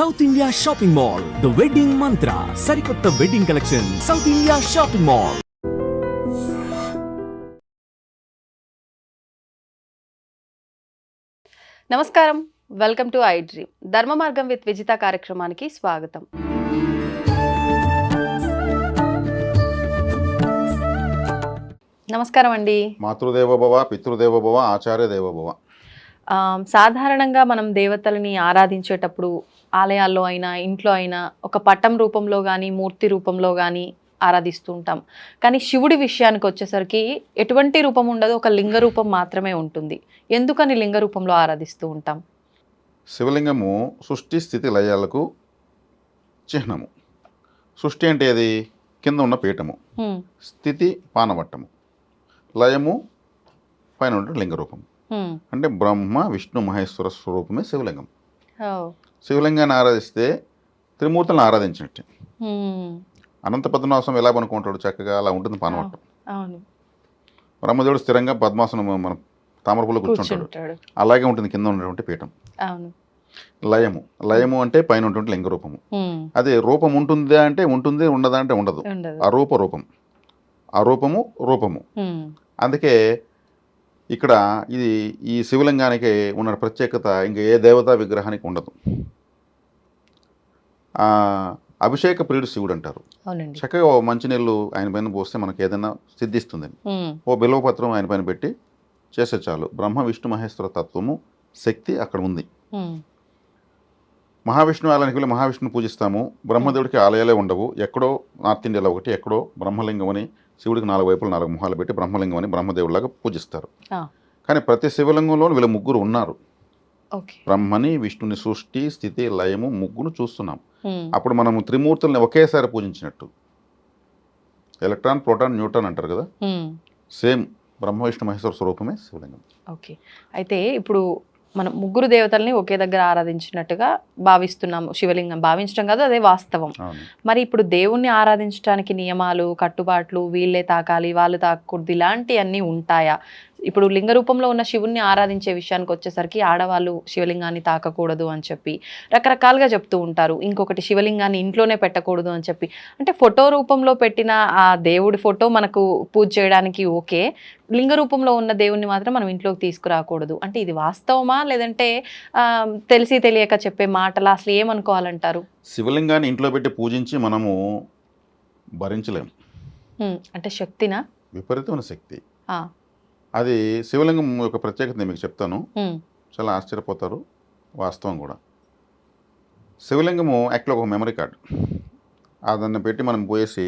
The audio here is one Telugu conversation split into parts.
South India shopping mall the wedding మంత్ర సరికొత్త wedding collection South India shopping mall నమస్కారం. Welcome to iDream Dharma Margam with Vijitha కార్యక్రమానికి స్వాగతం. నమస్కారం అండి. మాతృదేవోభవ పితృదేవోభవ ఆచార్య దేవోభవ సాధారణంగా మనం దేవతలని ఆరాధించేటప్పుడు ఆలయాల్లో అయినా ఇంట్లో అయినా ఒక పటం రూపంలో కానీ మూర్తి రూపంలో కానీ ఆరాధిస్తూ ఉంటాం. కానీ శివుడి విషయానికి వచ్చేసరికి ఎటువంటి రూపం ఉండదు ఒక లింగ రూపం మాత్రమే ఉంటుంది. ఎందుకని లింగ రూపంలో ఆరాధిస్తూ ఉంటాం? శివలింగము సృష్టి స్థితి లయాలకు చిహ్నము. సృష్టి అంటే అది కింద ఉన్న పీఠము. స్థితి పానవట్టము. లయము పైన ఉన్న లింగ రూపం హ్మ్. అంటే బ్రహ్మ విష్ణు మహేశ్వర స్వరూపమే శివలింగం. శివలింగాన్ని ఆరాధిస్తే త్రిమూర్తులను ఆరాధించినట్టే. అనంత పద్మనాభం ఎలా అనుకుంటాడు చక్కగా అలా ఉంటుంది పానవట్టం అవును. బ్రహ్మదేవుడు స్థిరంగా పద్మాసనం మన తామరపులో కూర్చుంటాడు. అలాగే ఉంటుంది కింద ఉన్నటువంటి పీఠం. లయము. లయము అంటే పైన ఉన్నటువంటి లింగ రూపము. అదే రూపం ఉంటుందా అంటే ఉంటుంది ఉండదా అంటే ఉండదు. అరూప రూపం. అరూపము రూపము. అందుకే ఇక్కడ ఇది ఈ శివలింగానికి ఉన్న ప్రత్యేకత ఇంకా ఏ దేవతా విగ్రహానికి ఉండదు. అభిషేక ప్రియుడు శివుడు అంటారు. చక్కగా ఓ మంచినీళ్ళు ఆయన పైన పోస్తే మనకి ఏదైనా సిద్ధిస్తుందని. ఓ బిల్వపత్రం ఆయన పైన పెట్టి చేసే చాలు. బ్రహ్మ విష్ణు మహేశ్వర తత్వము శక్తి అక్కడ ఉంది. మహావిష్ణు ఆలయానికి వెళ్ళి మహావిష్ణుని పూజిస్తాము. బ్రహ్మదేవుడికి ఆలయాలే ఉండవు. ఎక్కడో నార్త్ ఇండియాలో ఒకటి ఎక్కడో బ్రహ్మలింగం అని శివుడికి నాలుగు వైపులు నాలుగు మొహాలు పెట్టి బ్రహ్మలింగం అని బ్రహ్మదేవుడిలాగా పూజిస్తారు. కానీ ప్రతి శివలింగంలో వీళ్ళ ముగ్గురు ఉన్నారు. బ్రహ్మని విష్ణుని సృష్టి స్థితి లయము ముగ్గురు చూస్తున్నాం. అప్పుడు మనము త్రిమూర్తుల్ని ఒకేసారి పూజించినట్టు. ఎలక్ట్రాన్ ప్రోటాన్ న్యూట్రాన్ అంటారు కదా. సేమ్ బ్రహ్మ విష్ణు మహేశ్వర స్వరూపమే శివలింగం. ఓకే. అయితే ఇప్పుడు మనం ముగ్గురు దేవతల్ని ఒకే దగ్గర ఆరాధించినట్టుగా భావిస్తున్నాము శివలింగం భావించడం కాదు అదే వాస్తవం. మరి ఇప్పుడు దేవుణ్ణి ఆరాధించడానికి నియమాలు కట్టుబాట్లు వీళ్ళే తాకాలి వాళ్ళు తాకూడదు ఇలాంటివన్నీ ఉంటాయా? ఇప్పుడు లింగ రూపంలో ఉన్న శివుణ్ణి ఆరాధించే విషయానికి వచ్చేసరికి ఆడవాళ్ళు శివలింగాన్ని తాకకూడదు అని చెప్పి రకరకాలుగా చెప్తూ ఉంటారు. ఇంకొకటి శివలింగాన్ని ఇంట్లోనే పెట్టకూడదు అని చెప్పి. అంటే ఫోటో రూపంలో పెట్టిన ఆ దేవుడి ఫోటో మనకు పూజ చేయడానికి ఓకే. లింగ రూపంలో ఉన్న దేవుణ్ణి మాత్రం మనం ఇంట్లోకి తీసుకురాకూడదు. అంటే ఇది వాస్తవమా? లేదంటే తెలిసి తెలియక చెప్పే మాటలు? అసలు ఏమనుకోవాలంటారు? శివలింగాన్ని ఇంట్లో పెట్టి పూజించి మనము భరించలేము అంటే శక్తినా? విపరీతమైన శక్తి. అది శివలింగం యొక్క ప్రత్యేకత నేను మీకు చెప్తాను. చాలా ఆశ్చర్యపోతారు వాస్తవం కూడా. శివలింగము యాక్చువల్గా ఒక మెమరీ కార్డ్ దాన్ని పెట్టి మనం పోయేసి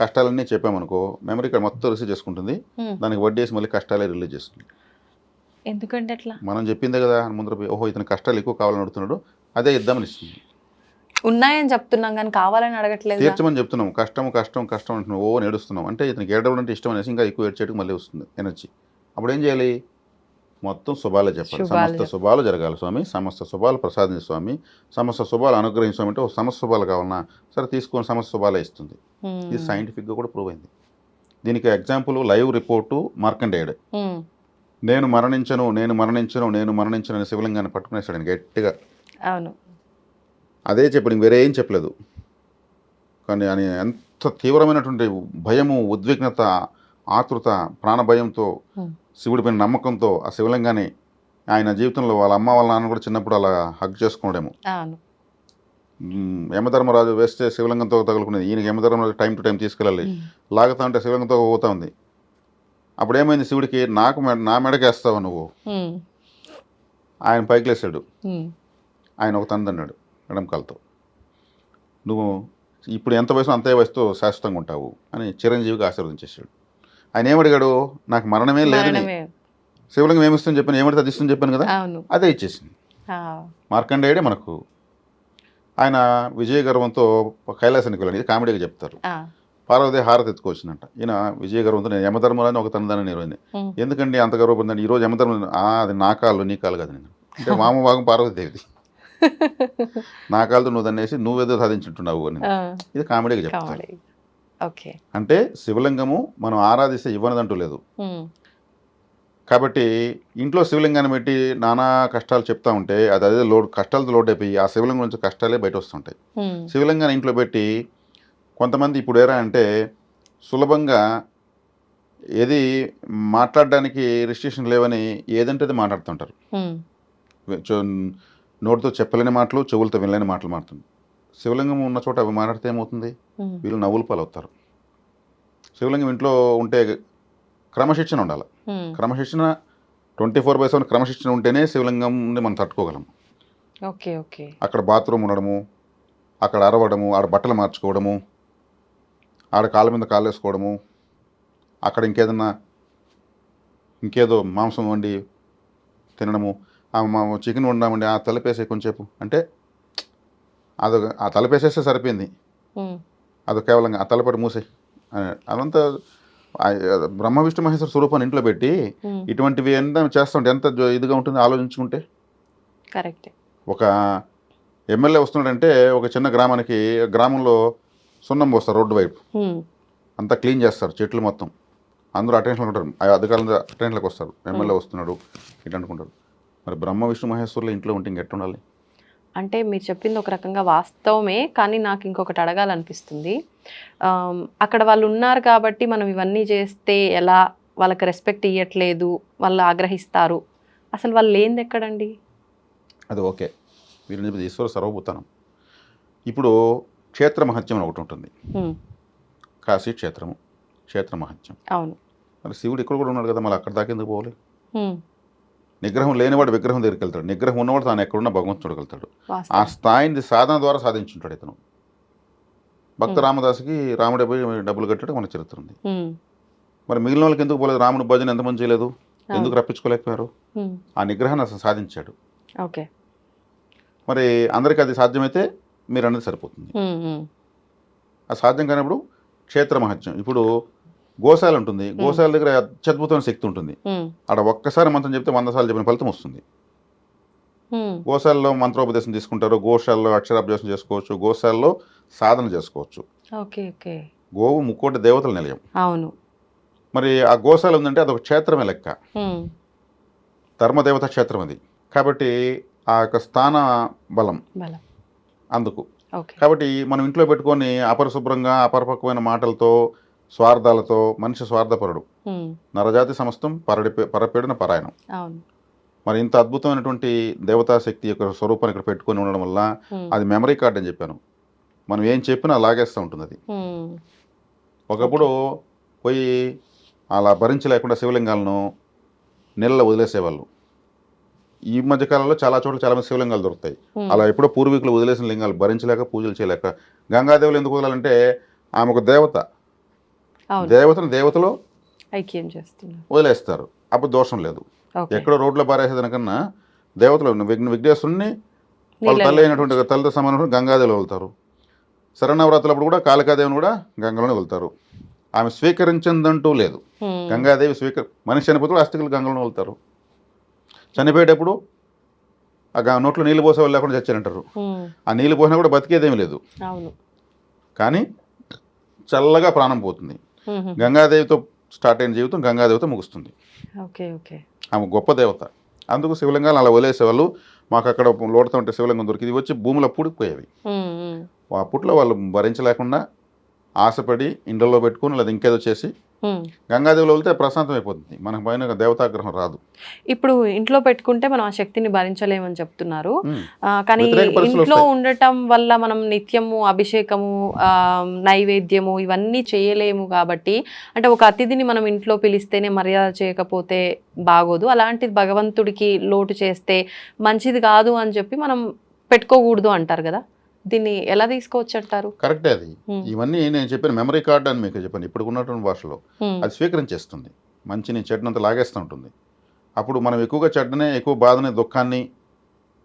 కష్టాలన్నీ చెప్పామనుకో మెమరీ కార్డ్ మొత్తం రిసీవ్ చేసుకుంటుంది. దానికి వడ్డీ వేసి మళ్ళీ కష్టాలే రిలీజ్ చేస్తుంది. ఎందుకంటే అట్లా? మనం చెప్పిందే కదా ముందర ఓహో ఇతను కష్టాలు ఎక్కువ కావాలని అడుగుతున్నాడు అదే ఇద్దామని ఇస్తుంది. ఉన్నాయని చెప్తున్నాం కానీ కావాలని అడగట్లేదు తీర్చమని చెప్తున్నాం కష్టం కష్టం కష్టం అంటున్నాం ఓ నేడుస్తున్నాం అంటే ఇతనికి ఏడవడం అంటే ఇష్టం అనేసి ఇంకా ఎక్కువ ఏడ్చేటికి మళ్ళీ వస్తుంది ఎనర్జీ. అప్పుడు ఏం చేయాలి? మొత్తం శుభాలే చెప్పాలి. సమస్త. శుభాలు జరగాలి స్వామి. సమస్త శుభాలు ప్రసాదించు స్వామి. సమస్త శుభాలు అనుగ్రహించు స్వామి అంటే ఓ సమస్త శుభాలు కావాలన్నా సరే తీసుకొని సమస్త శుభాలే ఇస్తుంది. ఇది సైంటిఫిక్గా కూడా ప్రూవ్ అయింది. దీనికి ఎగ్జాంపుల్ లైవ్ రిపోర్టు మార్కండేయుడు. నేను మరణించను నేను మరణించను నేను మరణించను అని శివలింగాన్ని పట్టుకునేసాడు గట్టిగా. అవును. అదే చెప్పాడు వేరే ఏం చెప్పలేదు. కానీ ఆయన ఎంత తీవ్రమైనటువంటి భయము ఉద్విగ్నత ఆతృత ప్రాణభయంతో. శివుడిపైన నమ్మకంతో ఆ శివలింగాన్ని ఆయన జీవితంలో వాళ్ళ అమ్మ వాళ్ళ నాన్న కూడా చిన్నప్పుడు అలా హగ్ చేసుకోవడము యమధర్మరాజు వేస్తే శివలింగంతో తగులుకునేది. ఈయన యమధర్మరాజు టైం టు టైం తీసుకెళ్ళాలి. లాగుతా ఉంటే శివలింగంతో పోతా ఉంది. అప్పుడు ఏమైంది శివుడికి? నాకు మెడ నా మెడకేస్తావు నువ్వు? ఆయన పైకి లేసాడు ఆయన ఒక తండ్రి ఎడం కాలుతో. నువ్వు ఇప్పుడు ఎంత వయసు అంతే వయసుతో శాశ్వతంగా ఉంటావు అని చిరంజీవికి ఆశీర్వదించేశాడు ఆయన ఏమడిగాడు? నాకు మరణమే లేదని మరణమే. శివలింగం ఏమిస్తుందని చెప్పాను ఏమడితే అది ఇస్తుందని చెప్పాను కదా? అదే ఇచ్చేసింది. మార్కండేయుడే మనకు. ఆయన విజయ గర్వంతో కైలాసానికి వెళ్ళండి కామెడీగా చెప్తారు. పార్వతి హారతి ఎత్తుకొచ్చిందంట. ఈయన విజయ గర్వంతో నేను యమధర్మరాని ఒక తండ్రి నిర్వహింది. ఎందుకండి అంత గర్వపడిందండి ఈరోజు యమధర్మ "ఆ, అది నా కాళ్ళు నీ కాళ్ళు కదా నేను అంటే మామ భాగం పార్వతీదేవిది. నా కాళ్ళతో నువ్వు దన్నేసి నువ్వేదో సాధించుంటున్నావు అని. ఇది కామెడీగా ఓకే. అంటే శివలింగము మనం ఆరాధిస్తే ఇవ్వనదంటూ లేదు. కాబట్టి ఇంట్లో శివలింగాన్ని పెట్టి నానా కష్టాలు చెప్తా ఉంటే అది అదే లోడ్ కష్టాలతో లోడ్ అయిపోయి ఆ శివలింగం నుంచి కష్టాలే బయట వస్తుంటాయి శివలింగాన్ని ఇంట్లో పెట్టి కొంతమంది ఇప్పుడు ఏరా అంటే సులభంగా ఏది మాట్లాడడానికి రిస్ట్రిక్షన్ లేవని ఏదంటే అది మాట్లాడుతుంటారు. నోటితో చెప్పలేని మాటలు చెవులతో వినలేని మాటలు మాట్లాడుతుంది శివలింగం ఉన్న చోట అవి మాట్లాడితే ఏమవుతుంది? వీళ్ళు నవ్వులు పాలవుతారు. శివలింగం ఇంట్లో ఉంటే క్రమశిక్షణ ఉండాలి. క్రమశిక్షణ ట్వంటీ ఫోర్ బై సెవెన్ క్రమశిక్షణ ఉంటేనే శివలింగం మనం తట్టుకోగలం. Okay okay. అక్కడ బాత్రూమ్ ఉండడము అక్కడ అరవడము ఆడ బట్టలు మార్చుకోవడము ఆడ కాళ్ళ మీద కాళ్ళు వేసుకోవడము అక్కడ ఇంకేదన్నా ఇంకేదో మాంసం వండి తినడము చికెన్ వండామండి. ఆ తలపేసే కొంచెంసేపు అంటే అది ఆ తలపేసేస్తే సరిపోయింది. అది కేవలం ఆ తలపడి మూసే అదంతా బ్రహ్మ విష్ణు మహేశ్వర స్వరూపాన్ని ఇంట్లో పెట్టి ఇటువంటివి ఎంత చేస్తుంటే ఎంత ఇదిగా ఉంటుంది ఆలోచించుకుంటే. కరెక్టే. ఒక ఎమ్మెల్యే వస్తున్నాడంటే ఒక చిన్న గ్రామానికి గ్రామంలో సున్నం పోస్తారు రోడ్డు వైపు. అంతా క్లీన్ చేస్తారు చెట్లు మొత్తం. అందరూ అటెన్షన్లో ఉంటారు. అధికారులు అటెన్షన్లోకి వస్తారు. ఎమ్మెల్యే వస్తున్నాడు. ఇట్లా అనుకుంటారు మరి బ్రహ్మ విష్ణు మహేశ్వరులు ఇంట్లో ఉంటే ఇంకెట్టు ఉండాలి అంటే మీరు చెప్పింది ఒక రకంగా వాస్తవమే కానీ నాకు ఇంకొకటి అడగాలనిపిస్తుంది. అక్కడ వాళ్ళు ఉన్నారు కాబట్టి మనం ఇవన్నీ చేస్తే ఎలా వాళ్ళకి రెస్పెక్ట్ ఇవ్వట్లేదు వాళ్ళు ఆగ్రహిస్తారు. అసలు వాళ్ళు లేనిది ఎక్కడండి? అది ఓకే. మీరు చెప్పేది ఈశ్వర సర్వభూతానం. ఇప్పుడు క్షేత్ర మహత్యం ఒకటి ఉంటుంది. కాశీ క్షేత్రము క్షేత్ర మహత్యం. అవును. మరి శివుడు ఇక్కడ కూడా ఉన్నాడు కదా మళ్ళీ అక్కడ దాకా ఎందుకు పోవాలి? నిగ్రహం లేనివాడు విగ్రహం దగ్గరికి వెళ్తాడు. నిగ్రహం ఉన్నవాడు తాను ఎక్కడున్నా భగవంతుడు చూడగలుగుతాడు ఆ స్థాయిని సాధన ద్వారా సాధించుంటాడు ఇతను. భక్త. రామదాసుకి రాముడే పోయి డబ్బులు కట్టడం మన చరిత్ర ఉంది. మరి మిగిలిన వాళ్ళకి ఎందుకు పోలేదు? రాముడు భజన ఎంతమంది చేయలేదు? ఎందుకు. రప్పించుకోలేకపోయారు? ఆ నిగ్రహాన్ని అసలు సాధించాడు. ఓకే. మరి అందరికీ అది సాధ్యమైతే మీరు అనేది సరిపోతుంది ఆ సాధ్యం కానప్పుడు క్షేత్ర మహత్యం. ఇప్పుడు గోశాల ఉంటుంది. గోశాల దగ్గర అత్యద్భుతమైన శక్తి ఉంటుంది. ఆడ ఒక్కసారి మంత్రం చెప్తే వంద సార్లు చెప్పిన ఫలితం వస్తుంది. గోశాలలో మంత్రోపదేశం తీసుకుంటారు. గోశాలలో అక్షరాభ్యాసం చేసుకోవచ్చు. గోశాలలో సాధన చేసుకోవచ్చు. గోవు ముక్కోటి దేవతల నిలయం. అవును. మరి ఆ గోశాల ఉందంటే అదొక క్షేత్రమే లెక్క. ధర్మదేవత క్షేత్రం అది. కాబట్టి ఆ యొక్క స్థాన బలం అందుకు. కాబట్టి మనం ఇంట్లో పెట్టుకొని అపరిశుభ్రంగా అపరిపక్వమైన మాటలతో స్వార్థాలతో మనిషి స్వార్థపరుడు. నరజాతి సమస్తం పరడి పరపీడన పరాయణం. మరి ఇంత అద్భుతమైనటువంటి దేవతా శక్తి యొక్క స్వరూపాన్ని ఇక్కడ పెట్టుకొని ఉండడం వల్ల అది మెమరీ కార్డ్ అని చెప్పాను. మనం ఏం చెప్పినా లాగేస్తూ ఉంటుంది అది ఒకప్పుడు పోయి అలా భరించలేకుండా శివలింగాలను నీళ్ళలో వదిలేసేవాళ్ళు. ఈ మధ్య కాలంలో చాలా చోట్ల చాలా మంది శివలింగాలు దొరుకుతాయి. అలా ఎప్పుడో పూర్వీకులు వదిలేసిన లింగాలు భరించలేక పూజలు చేయలేక గంగాదేవులు ఎందుకు వదలాలంటే ఆమె ఒక దేవత. దేవతను దేవతలో ఐక్యం చేస్తున్నా వదిలేస్తారు. అప్పుడు దోషం లేదు. ఎక్కడో రోడ్లో పారేసేదానికన్నా దేవతలు విఘ్న విఘ్నేశ్వరుని వాళ్ళ తల్లి అయినటువంటి తల్లితో సమానం గంగాదేవిలో వెళ్తారు. శరణవరాత్రులప్పుడు కూడా కాళికాదేవిని కూడా గంగలోనే వెళ్తారు. ఆమె స్వీకరించిందంటూ లేదు. గంగాదేవి స్వీకరి మనిషి చనిపోతే అస్థికులు గంగలోనే వెళ్తారు. చనిపోయేటప్పుడు ఆ నోట్లో నీళ్ళు పోసే వాళ్ళు లేకుండా చచ్చారంటారు. ఆ నీళ్ళు పోసినా కూడా బతికేదేమీ లేదు. కానీ చల్లగా ప్రాణం పోతుంది. గంగాదేవితో స్టార్ట్ అయిన జీవితం గంగాదేవితో ముగుస్తుంది. Okay okay. ఆమె గొప్ప దేవత. అందుకు శివలింగాలు అలా వదిలేసేవాళ్ళు మాకు అక్కడ లోటుతో ఉంటే శివలింగం దొరికి ఇది వచ్చి భూమిలో పూడిపోయేవి. ఉమ్, ఉమ్, ఆ పుట్లో వాళ్ళు భరించలేకుండా ఆశపడి ఇండ్లలో పెట్టుకుని లేదా ఇంకేదో చేసి. గంగాదేవిలో వెళ్తే ప్రశాంతం అయిపోతుంది మనకు పైన దేవతాగ్రహం రాదు. ఇప్పుడు ఇంట్లో పెట్టుకుంటే మనం ఆ శక్తిని భరించలేమని చెప్తున్నారు. కానీ ఇంట్లో. ఉండటం వల్ల మనం నిత్యము అభిషేకము ఆ, నైవేద్యము ఇవన్నీ చేయలేము కాబట్టి అంటే ఒక అతిథిని మనం ఇంట్లో పిలిస్తేనే మర్యాద చేయకపోతే బాగోదు. అలాంటిది భగవంతుడికి లోటు చేస్తే మంచిది కాదు అని చెప్పి మనం పెట్టుకోకూడదు అంటారు కదా? దీన్ని ఎలా తీసుకోవచ్చు అంటారు కరెక్టే అది. ఇవన్నీ నేను చెప్పిన మెమరీ కార్డ్ అని మీకు చెప్పాను ఇప్పుడు ఉన్నటువంటి భాషలో అది స్వీకరించేస్తుంది. మంచిని చెడునంత లాగేస్తూ ఉంటుంది. అప్పుడు మనం ఎక్కువగా చెడ్డనే ఎక్కువ బాధని దుఃఖాన్ని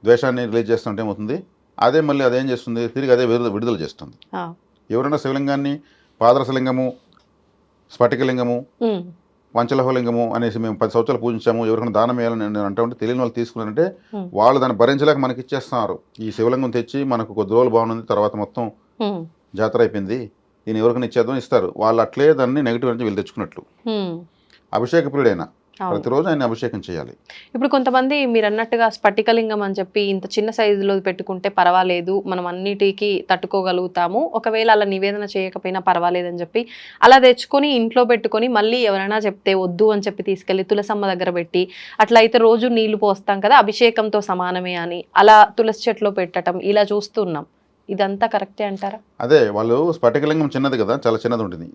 ద్వేషాన్ని రిలీజ్ చేస్తుంటే ఏమవుతుంది? అదే మళ్ళీ అదేం చేస్తుంది? తిరిగి అదే విడుదల విడుదల చేస్తుంది. ఎవరైనా శివలింగాన్ని పాదరసలింగము స్ఫటికలింగము పంచలహలింగము అనేసి మేము పది సంవత్సరాలు పూజించాము ఎవరికైనా దానం వేయాలని నేను అంటా ఉంటే తెలియని వాళ్ళు తీసుకున్నారంటే. వాళ్ళు దాన్ని భరించలేక మనకి ఇచ్చేస్తున్నారు. ఈ శివలింగం తెచ్చి మనకు కొద్ది రోజులు బాగుంది తర్వాత మొత్తం జాతర అయిపోయింది. దీన్ని ఎవరికైనా ఇచ్చేద్దాం ఇస్తారు. వాళ్ళు అట్లే దాన్ని నెగిటివ్ నుంచి వీళ్ళు తెచ్చుకున్నట్లు. అభిషేక ప్రియుడైన. ప్రతిరోజు ఆయన అభిషేకం చేయాలి. ఇప్పుడు కొంతమంది మీరు అన్నట్టుగా స్ఫటికలింగం అని చెప్పి ఇంత చిన్న సైజులో పెట్టుకుంటే పర్వాలేదు మనం అన్నిటికీ తట్టుకోగలుగుతాము. ఒకవేళ అలా నివేదన చేయకపోయినా పర్వాలేదని చెప్పి అలా తెచ్చుకొని ఇంట్లో పెట్టుకొని మళ్ళీ ఎవరైనా చెప్తే వద్దు అని చెప్పి తీసుకెళ్ళి తులసమ్మ దగ్గర పెట్టి అట్లా అయితే రోజు నీళ్ళు పోస్తాం కదా అభిషేకంతో సమానమే అని అలా తులసి చెట్లో పెట్టడం ఇలా చూస్తున్నాం. ఇదంతా కరెక్టే అంటారా? అదే వాళ్ళు స్ఫటికలింగం చిన్నది కదా చాలా చిన్నది ఉంటుంది.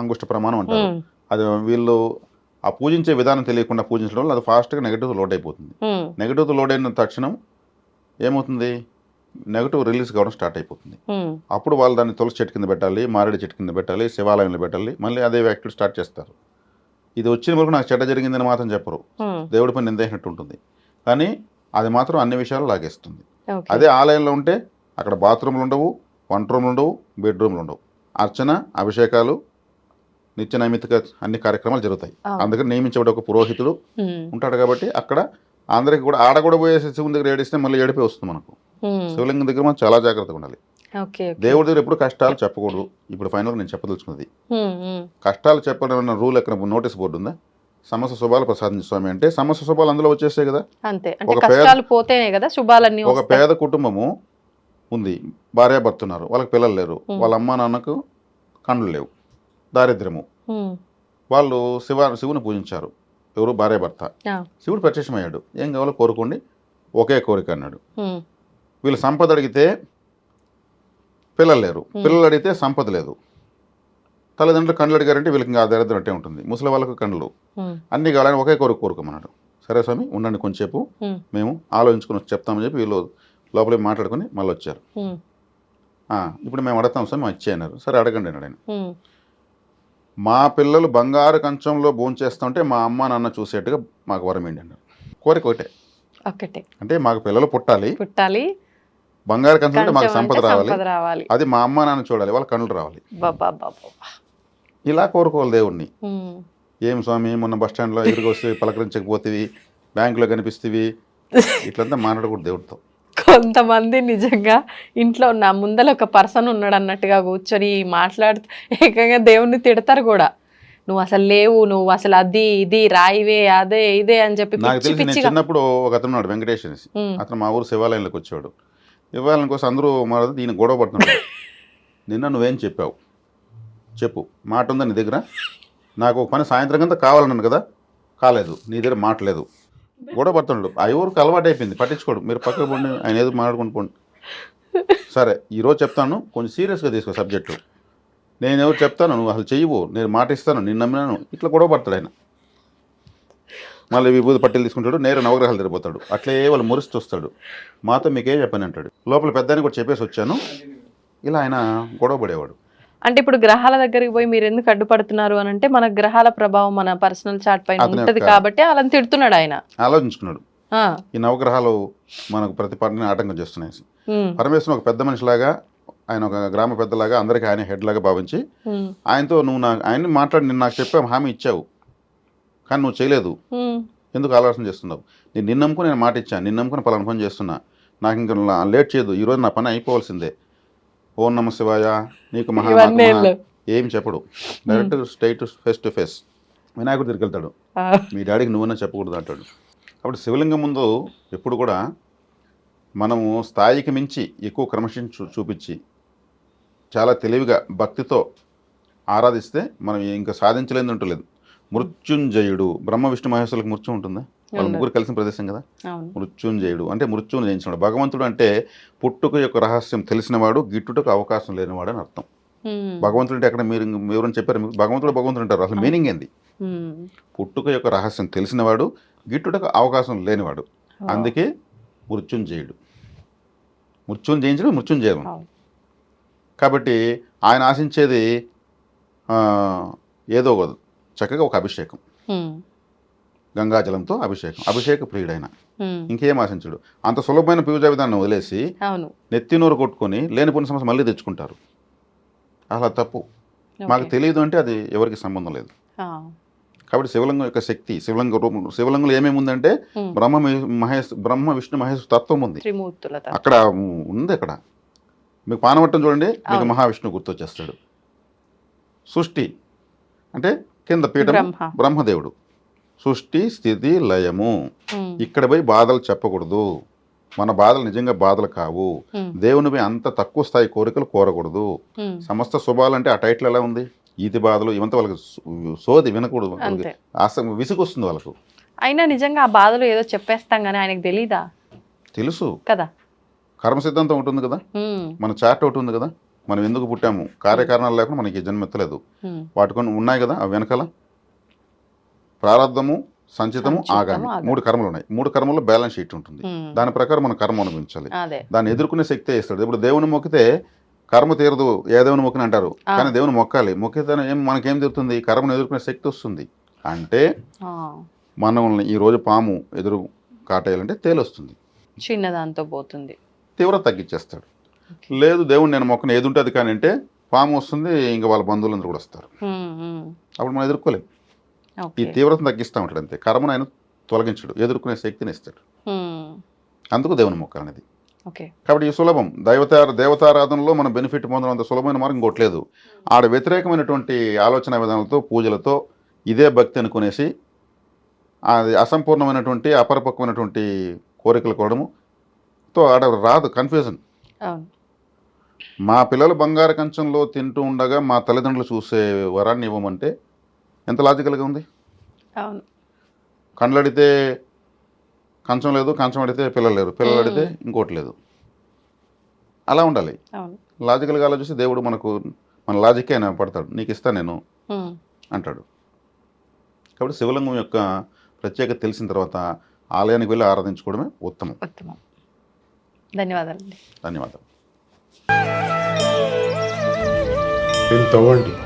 అంగుష్ట ప్రమాణం అంటారు. అది వీళ్ళు ఆ పూజించే విధానం తెలియకుండా పూజించడం వల్ల అది ఫాస్ట్గా నెగిటివ్ లోడ్ అయిపోతుంది. నెగిటివ్ లోడ్ అయిన తక్షణం ఏమవుతుంది? నెగిటివ్ రిలీజ్ కావడం స్టార్ట్ అయిపోతుంది. అప్పుడు వాళ్ళు దాన్ని తులసి చెట్టు కింద పెట్టాలి మారేడు చెట్టు కింద పెట్టాలి శివాలయంలో పెట్టాలి మళ్ళీ అదే యాక్టివ్ స్టార్ట్ చేస్తారు. ఇది వచ్చిన వరకు నాకు చెడ్డ జరిగిందని మాత్రం చెప్పరు. దేవుడి పని నిందేసినట్టు ఉంటుంది. కానీ అది మాత్రం అన్ని విషయాలు లాగేస్తుంది. అదే ఆలయంలో ఉంటే అక్కడ బాత్రూమ్లు ఉండవు వంట రూమ్లు ఉండవు బెడ్రూమ్లు ఉండవు. అర్చన అభిషేకాలు నిత్య నైమిత్తిక అన్ని కార్యక్రమాలు జరుగుతాయి. అందుకని నియమించబడి ఒక పురోహితుడు ఉంటాడు కాబట్టి అక్కడ అందరికి కూడా ఆడ కూడా పోయేసి శివుని దగ్గర ఏడిస్తే మళ్ళీ ఏడిపి వస్తుంది మనకు. శివలింగం దగ్గర మనం చాలా జాగ్రత్తగా ఉండాలి. దేవుడి దగ్గర ఎప్పుడు కష్టాలు చెప్పకూడదు. ఇప్పుడు ఫైనల్గా నేను చెప్పదలుచుకున్నది. కష్టాలు చెప్పడం రూల్ ఎక్కడ నోటీస్ బోర్డు ఉందా? సమస్య శుభాలు ప్రసాదించు స్వామి అంటే సమస్య శుభాలు అందులో వచ్చేసాయి కదా? అంతే. ఒక పేద- పోతేనే కదా శుభాలన్నీ ఒక పేద కుటుంబము ఉంది. భార్య భర్త ఉన్నారు. వాళ్ళకి పిల్లలు లేరు. వాళ్ళ అమ్మ నాన్నకు కండ్లు లేవు. దారిద్ర్యము. వాళ్ళు శివ శివుని పూజించారు. ఎవరు? భార్య భర్త. శివుడు ప్రత్యక్షమయ్యాడు. ఏం కావాలో కోరుకోండి. ఒకే కోరిక అన్నాడు. వీళ్ళు సంపద అడిగితే పిల్లలు లేరు. పిల్లలు అడిగితే సంపద లేదు. తల్లిదండ్రులు కండ్లు అడిగారంటే వీళ్ళకి ఇంకా దరిద్రం అంటే ఉంటుంది. ముసలి వాళ్ళకు కండ్లు. అన్ని కావాలని ఒకే కోరిక కోరుకోమన్నాడు. సరే స్వామి ఉండండి కొంచెంసేపు. మేము ఆలోచించుకుని చెప్తామని చెప్పి వీళ్ళు లోపలికి మాట్లాడుకుని మళ్ళీ వచ్చారు ఉమ్, "ఆ, ఇప్పుడు మేము అడుగుతాం సార్ మేము ఇచ్చే అన్నారు సరే అడగండి అన్నాడు ఆయన. మా పిల్లలు బంగారు కంచంలో భోంచేస్తుంటే మా అమ్మ నాన్న చూసేట్టుగా మాకు వరం ఏంటి అన్నారు కోరిక ఒకటే. ఒక్కటే. అంటే మాకు పిల్లలు పుట్టాలి. పుట్టాలి. బంగారు కంచం అంటే మాకు సంపద రావాలి. అది మా అమ్మ నాన్న చూడాలి వాళ్ళ కళ్ళు రావాలి. ఇలా కోరుకోవాలి దేవుణ్ణి. ఏం స్వామి మొన్న బస్ స్టాండ్లో ఎదురుకు వస్తే పలకరించకపోతేవి బ్యాంకులో కనిపిస్తేవి. ఇట్లంతా మాట్లాడకూడదు దేవుడితో. కొంతమంది నిజంగా ఇంట్లో నా ముందర ఒక పర్సన్ ఉన్నాడు అన్నట్టుగా కూర్చొని మాట్లాడుతూ ఏకంగా దేవుణ్ణి తిడతారు కూడా. నువ్వు అసలు లేవు నువ్వు అసలు అది ఇది రాయివే అదే ఇదే అని చెప్పి నాకు పిచ్చి తెలిసి నేను పిచ్చిగా చిన్నప్పుడు ఒక అతను ఉన్నాడు వెంకటేష్ అనేసి అతను మా ఊరు శివాలయంలోకి వచ్చాడు. శివాలయం కోసం అందరూ మా దీన్ని గొడవ పడుతున్నాడు నిన్న నువ్వేం చెప్పావు? చెప్పు. మాట ఉందా నీ దగ్గర? నాకు ఒక పని సాయంత్రం కంతా కావాలన్నాను కదా? కాలేదు. నీ దగ్గర మాట లేదు. గొడవ పడుతున్నాడు ఆ ఊరికి అలవాటు అయిపోయింది పట్టించుకోడు. మీరు పక్కకు పోండి ఆయన ఏదో మాట్లాడుకుని పోండి. సరే ఈరోజు చెప్తాను. కొంచెం సీరియస్గా తీసుకో సబ్జెక్టు. నేను ఎవరు చెప్తాను నువ్వు అసలు చెయ్యవు. నేను మాట ఇస్తాను నేను నమ్మినాను. ఇట్లా గొడవ పడతాడు ఆయన. మళ్ళీ విభూతి పట్టెలు తీసుకుంటాడు నేరు నవగ్రహాలు తిరిగిపోతాడు. అట్లే వాళ్ళు మురిస్తూ వస్తాడు. మాతో మీకేం చెప్పాను అంటాడు లోపల పెద్దాన్ని కూడా చెప్పేసి వచ్చాను. ఇలా ఆయన గొడవ పడేవాడు. అంటే ఇప్పుడు గ్రహాల దగ్గరికి పోయి మీరు ఎందుకు అడ్డుపడుతున్నారు అని అంటే మన గ్రహాల ప్రభావం మన పర్సనల్ చాట్ పైన ఉంటది కాబట్టి అలా తిడుతున్నాడు ఆయన. ఆలోచించుకున్నాడు. ఈ నవగ్రహాలు మనకు ప్రతి ఆటంకం చేస్తున్నాయి. పరమేశ్వరం ఒక పెద్ద మనిషిలాగా ఆయన ఒక గ్రామ పెద్దలాగా అందరికీ ఆయన హెడ్ లాగా భావించి ఆయనతో నువ్వు నా ఆయన్ని మాట్లాడి నేను నాకు చెప్పావు హామీ ఇచ్చావు. కానీ నువ్వు చేయలేదు. ఎందుకు ఆలోచన చేస్తున్నావు? నేను నిన్న నమ్ముకుని నేను మాట ఇచ్చాను నిన్న నమ్ముకుని పలానా పని చేస్తున్నా. నాకు ఇంకా లేట్ చేయదు ఈరోజు నా పని అయిపోవాల్సిందే. ఓం నమ శివాయ నీకు మహా. ఏం చెప్పడు. Direct straight face to face వినాయకుడు దగ్గరికి వెళ్తాడు. మీ డాడీకి నువ్వన్నా చెప్పకూడదు అంటాడు. కాబట్టి శివలింగం ముందు ఎప్పుడు కూడా మనము స్థాయికి మించి ఎక్కువ క్రమశిక్షణ చూ చూపించి చాలా తెలివిగా భక్తితో ఆరాధిస్తే మనం ఇంకా సాధించలేని ఉంటలేదు మృత్యుంజయుడు బ్రహ్మ విష్ణు మహేశ్వరులకు మృత్యు ఉంటుందా? వాళ్ళ. ముగ్గురు కలిసిన ప్రదేశం కదా? మృత్యుంజయుడు. అంటే మృత్యువుని జయించినాడు భగవంతుడు అంటే పుట్టుక యొక్క రహస్యం తెలిసినవాడు గిట్టుటకు అవకాశం లేనివాడు అని అర్థం. భగవంతుడు అంటే అక్కడ మీరు ఎవరైనా చెప్పారు. మీకు భగవంతుడు భగవంతుడు అంటారు. అసలు మీనింగ్ ఏంది? పుట్టుక యొక్క రహస్యం తెలిసినవాడు గిట్టుటకు అవకాశం లేనివాడు. అందుకే మృత్యుంజయుడు. మృత్యుని జయించడం మృత్యుంజయం. అవును. కాబట్టి ఆయన ఆశించేది ఏదో చక్కగా ఒక అభిషేకం. గంగాజలంతో అభిషేకం. అభిషేక ప్రియుడైన. ఇంకేం ఆశించడు. అంత సులభమైన పూజా విధానం వదిలేసి నెత్తి నోరు కొట్టుకొని లేనిపోయిన సమస్య మళ్ళీ తెచ్చుకుంటారు. అలా తప్పు. మాకు. తెలియదు అంటే అది ఎవరికి సంబంధం లేదు. కాబట్టి శివలింగం యొక్క శక్తి శివలింగ రూపం శివలింగంలో ఏమేమి ఉందంటే బ్రహ్మ మహేష్ బ్రహ్మ విష్ణు మహేష్ తత్వం ఉంది. అక్కడ ఉంది అక్కడ. మీకు పానవట్టం చూడండి మీకు. మహావిష్ణువు గుర్తొచ్చేస్తాడు. సృష్టి అంటే కింద పీఠం బ్రహ్మ. బ్రహ్మదేవుడు. సృష్టి స్థితి లయము. ఇక్కడ పోయి బాధలు చెప్పకూడదు. మన బాధలు నిజంగా బాధలు కావు. ఉమ్, దేవునిపై అంత తక్కువ స్థాయి కోరికలు కోరకూడదు. సమస్త శుభాలంటే ఆ టైటిల్ ఎలా ఉంది? ఈతి బాధలు ఇవంతా వాళ్ళకి సోది వినకూడదు. ఆస విసుగొస్తుంది వాళ్ళకు. అయినా నిజంగా ఆ బాధలు ఏదో చెప్పేస్తాం కానీ ఆయనకు తెలీదా? తెలుసు. కదా. కర్మ సిద్ధాంతం ఉంటుంది కదా? మన చార్ట్ ఒకటి ఉంది కదా? మనం ఎందుకు పుట్టాము? కార్యకారణాలు లేకుండా మనకి ఈ జన్మ ఎత్తలేదు. ఉమ్. వాటి కొన్ని ఉన్నాయి కదా? అవి వెనకాల? ప్రారంధము సంచితము ఆగామి. మూడు కర్మలు ఉన్నాయి. మూడు కర్మల్లో బ్యాలెన్స్ షీట్ ఉంటుంది. దాని ప్రకారం మనం కర్మ అనుభవించాలి. దాన్ని ఎదుర్కొనే శక్తే ఇస్తాడు ఇప్పుడు దేవుని మొక్కితే కర్మ తీరదు. ఏ దేవుని మొక్కిన అంటారు. కానీ దేవుని మొక్కాలి. మొక్కితే ఏం మనకేం తీరుతుంది కర్మను ఎదుర్కొనే శక్తి వస్తుంది. అంటే మనల్ని ఈ రోజు పాము ఎదురు కాటేయాలంటే తేలొస్తుంది చిన్నదాంతో పోతుంది. తీవ్రత తగ్గించేస్తాడు. లేదు దేవుడు నేను మొక్కను ఏది ఉంటుంది కానీ అంటే పాము వస్తుంది ఇంకా వాళ్ళ బంధువులందరూ కూడా వస్తారు. అప్పుడు మనం ఎదుర్కోలేం. ఈ తీవ్రతను తగ్గిస్తూ ఉంటాడు అంతే. కర్మను ఆయన తొలగించడు ఎదుర్కొనే శక్తిని ఇస్తాడు. అందుకు దేవుని మొక్క అనేది. కాబట్టి ఈ సులభం. దైవతార దేవతారాధనలో మనం బెనిఫిట్ పొందడం అంత సులభమైన మార్గం ఇంకోటి లేదు. ఆడ వ్యతిరేకమైనటువంటి ఆలోచన విధానాలతో పూజలతో ఇదే భక్తి అనుకునేసి అది అసంపూర్ణమైనటువంటి అపరిపక్వమైనటువంటి కోరికలు కోవడము తో ఆడ రాదు కన్ఫ్యూజన్ మా పిల్లలు బంగారు కంచంలో తింటూ ఉండగా మా తల్లిదండ్రులు చూసే వరాన్ని ఇవ్వమంటే ఎంత లాజికల్గా ఉంది? అవును. కండ్లడితే కంచం లేదు కంచం అడితే పిల్లలు లేరు. పిల్లలు అడితే ఇంకోటి లేదు. అలా ఉండాలి. అవును. లాజికల్గా ఆలోచిస్తే దేవుడు మనకు మన లాజిక్ ఆయన పడతాడు. నీకు ఇస్తా నేను అంటాడు. కాబట్టి శివలింగం యొక్క ప్రత్యేకత తెలిసిన తర్వాత ఆలయానికి వెళ్ళి ఆరాధించుకోవడమే ఉత్తమం. ధన్యవాదాలు. దీన్ని తవ్వండి.